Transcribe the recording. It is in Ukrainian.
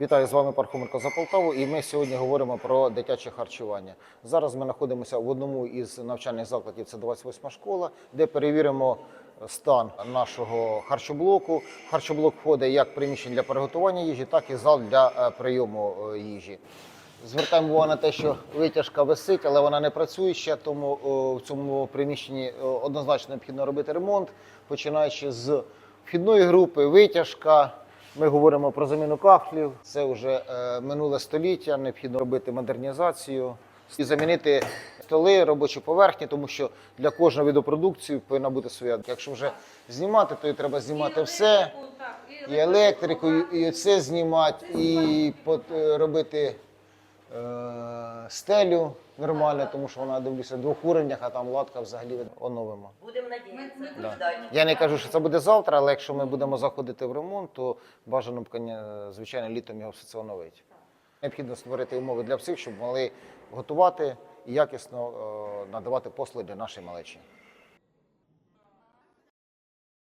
Вітаю з вами Пархоменко за Полтаву, і ми сьогодні говоримо про дитяче харчування. Зараз ми знаходимося в одному із навчальних закладів, це 28 школа, де перевіримо стан нашого харчоблоку. Харчоблок входить як приміщення для приготування їжі, так і зал для е, прийому е, їжі. Звертаємо увагу на те, що витяжка висить, але вона не працює ще, тому в цьому приміщенні однозначно необхідно робити ремонт, починаючи з вхідної групи, витяжка. Ми говоримо про заміну кафлів. Це вже е, минуле століття. Необхідно робити модернізацію і замінити столи, робочі поверхні, тому що для кожного виду продукції повинна бути своя. Якщо вже знімати, то і треба знімати все і електрику, і, і це знімати, і робити стелю нормально, тому що вона дивлюся в двох уровнях, а там латка взагалі оновимо. Будемо надіятися, Да. Я не кажу, що це буде завтра, але якщо ми будемо заходити в ремонт, то бажано б, звичайно, літом його все це оновити. Необхідно створити умови для всіх, щоб могли готувати і якісно е, надавати послуги для нашої малечі.